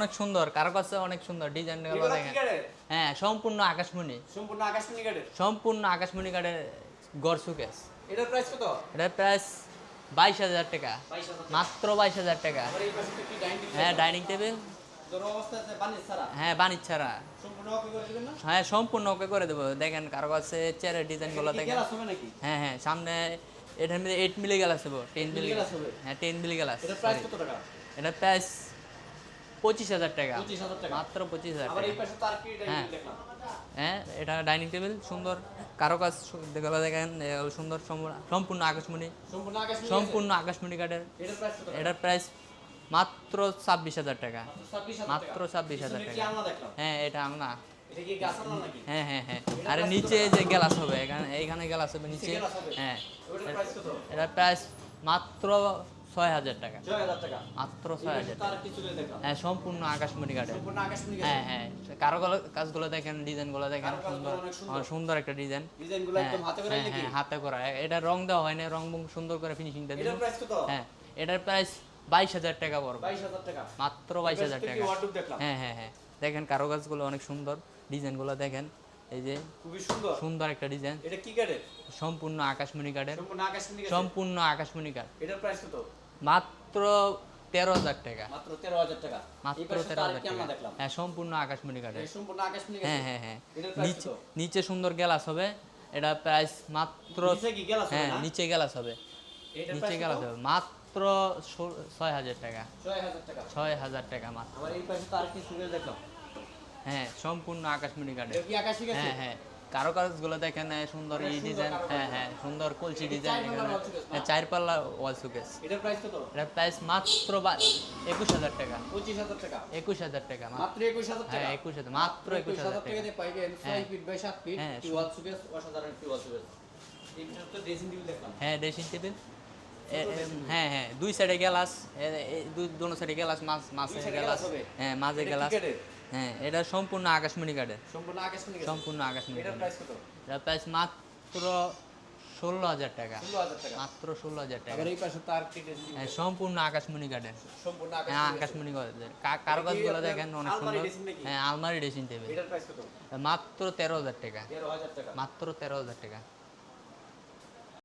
অনেক সুন্দর কারও কাছে অনেক সুন্দর ডিজাইনগুলো দেখেন। হ্যাঁ সম্পূর্ণ আকাশমণি। সম্পূর্ণ আকাশমণি কাঠের? সম্পূর্ণ আকাশমণি কাঠের গড় সুকেস এটার প্রাইস কত? এটার প্রাইস বাইশ হাজার টাকা। মাত্র বাইশ হাজার টাকা। হ্যাঁ ডাইনিং টেবিল হ্যাঁ বাণিজ্য ছাড়া। হ্যাঁ সম্পূর্ণ ওকে করে দেবো। দেখেন কারও কাছে চেয়ারের ডিজাইনগুলো দেখেন। হ্যাঁ হ্যাঁ সামনে এটার মধ্যে এইট মিলি গ্লাস হবে টেন মিলি মিলি গ্লাস হবে? হ্যাঁ টেন মিলি গ্লাস এটার প্রাইস কত টাকা এটার প্রাইস পঁচিশ হাজার টাকা। মাত্র পঁচিশ হাজার হ্যাঁ। হ্যাঁ এটা ডাইনিং টেবিল সুন্দর। কারও কাজ দেখো দেখেন সুন্দর সম্পূর্ণ- আকাশমণি। সম্পূর্ণ আকাশমণি কাঠের। এটার প্রাইস মাত্র ছাব্বিশ হাজার টাকা। মাত্র ছাব্বিশ হাজার টাকা। 26,000 পিছনে কি টাকা। আলনা দেখলাম? হ্যাঁ এটা আলনা। নাকি? হ্যাঁ হ্যাঁ হ্যাঁ। আরে নিচে যে গ্লাস হবে এখানে এইখানে গ্লাস হবে নিচে হ্যাঁ। এটার প্রাইস মাত্র ছয় হাজার টাকা। মাত্র ছয় হাজার টাকা। হ্যাঁ সম্পূর্ণ আকাশমণি কাঠের। হ্যাঁ হ্যাঁ কারও কাজগুলো দেখেন ডিজাইনগুলো দেখেন সুন্দর। সুন্দর। হ্যাঁ, একটা ডিজাইন। করে হ্যাঁ হ্যাঁ হাতে করা। এটা রং দেওয়া হয়নি রং বং সুন্দর করে ফিনিশিংটা দিন হ্যাঁ এটার প্রাইস বাইশ হাজার টাকা পড়বে। মাত্র বাইশ হাজার টাকা। হ্যাঁ হ্যাঁ হ্যাঁ। দেখেন কারও কাজগুলো অনেক সুন্দর। ডিজাইনগুলো দেখেন এই যে খুবই সুন্দর। সুন্দর একটা ডিজাইন। এটা কি কাঠের? সম্পূর্ণ আকাশমণি কাঠের। সম্পূর্ণ আকাশমণি কাঠের? সম্পূর্ণ আকাশমণি কাঠ। এটার প্রাইস কত? মাত্র তেরো হাজার টাকা। মাত্র তেরো হাজার টাকা। মাত্র তেরো হাজার টাকা। হ্যাঁ সম্পূর্ণ আকাশমণি কাঠের। সম্পূর্ণ আকাশমণি হ্যাঁ হ্যাঁ হ্যাঁ। নিচে নিচে সুন্দর গ্লাস হবে। এটা প্রাইস মাত্র হ্যাঁ নিচে গ্লাস হবে। নিচে কত? হবে। মাত্র ছয় হাজার টাকা। ছয় হাজার টাকা। মাত্র। হ্যাঁ সম্পূর্ণ আকাশমণি কাঠের। হ্যাঁ হ্যাঁ। কারও কাজগুলো দেখেন সুন্দর অনেক এই ডিজাইন হ্যাঁ হ্যাঁ সুন্দর কলসি ডিজাইন এখানে? হ্যাঁ চার পাল্লা ওয়াল সুকেস এটার প্রাইস কত? এটার প্রাইস মাত্র একুশ হাজার টাকা। পঁচিশ হাজার টাকা। একুশ হাজার টাকা মাত্র। একুশ হাজার টাকা। হ্যাঁ একুশ হাজার মাত্র একুশ হাজার টাকা ছয় হ্যাঁ। ফিট বাই সাত ফিট হ্যাঁ, ওয়াল সুকেস অসাধারণ একটি ওয়াল সুকেস এই তো ড্রেসিং টেবিল দেখলাম। হ্যাঁ ড্রেসিং টেবিল হ্যাঁ হ্যাঁ দুই সাইডে গ্লাস দুই দোনো সাইডে গ্লাস মাছ এ গ্লাস হ্যাঁ মাঝে গ্লাস হ্যাঁ এটা সম্পূর্ণ আকাশমণি কাঠের সম্পূর্ণ আকাশমণি সম্পূর্ণ আকাশমণি প্রাইস কত? প্রাইস মাত্র ষোলো হাজার টাকা। মাত্র ষোলো হাজার টাকা। এই পাশে তার হ্যাঁ সম্পূর্ণ আকাশমণি কাঠের সম্পূর্ণ হ্যাঁ আকাশমণি কাঠের কা- কারও এটা কি কাজগুলো আপনার দেখেন অনেক সুন্দর। হ্যাঁ আলমারি ড্রেসিং টেবিল মাত্র তেরো হাজার টাকা। মাত্র তেরো হাজার টাকা।